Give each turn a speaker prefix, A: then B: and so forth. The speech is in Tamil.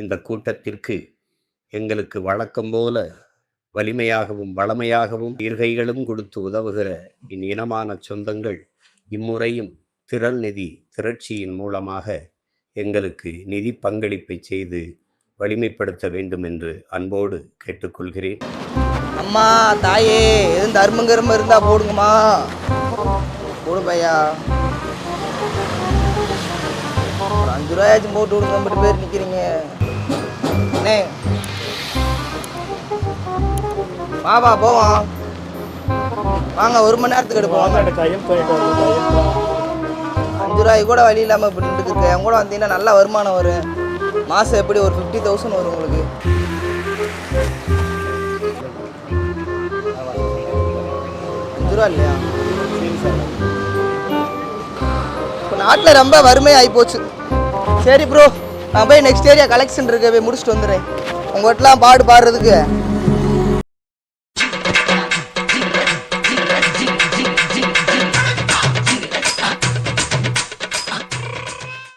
A: இந்த கூட்டத்திற்கு எங்களுக்கு வழக்கம் போல வலிமையாகவும் வளமையாகவும் இருகைகளும் கொடுத்து உதவுகிற என் இனமான சொந்தங்கள் இம்முறையும் திரள் நிதி திரட்சியின் மூலமாக எங்களுக்கு நிதி பங்களிப்பை செய்து வலிமைப்படுத்த வேண்டும் என்று அன்போடு கேட்டுக்கொள்கிறேன்.
B: அம்மா தாயே எதுவும் தர்மம் இருந்தால் இருந்தா போடுங்கம்மா. போடு பையா. ஒரு அஞ்சு ரூபாயாச்சும் போட்டு விடுங்க பேர் நிற்கிறீங்க வாப்பா போவோம் வாங்க ஒரு மணி நேரத்துக்கு எடுப்போம். அஞ்சு ரூபாய்க்கு கூட வழி இல்லாமல் இப்படி நின்றுருக்கு என் கூட வந்தீங்கன்னா நல்ல வருமானம் வரும். மாதம் எப்படி? ஒரு ஃபிஃப்டி தௌசண்ட் வரும் உங்களுக்கு. அஞ்சு ரூபா இல்லையா? இப்போ நாட்டில் ரொம்ப வறுமை ஆகி போச்சு. சரி ப்ரோ நான் போய் நெக்ஸ்ட் ஏரியா கலெக்ஷன் இருக்க போய் முடிச்சுட்டு வந்துடுறேன். உங்கள்கிட்டலாம் பாடு பாடுறதுக்கு.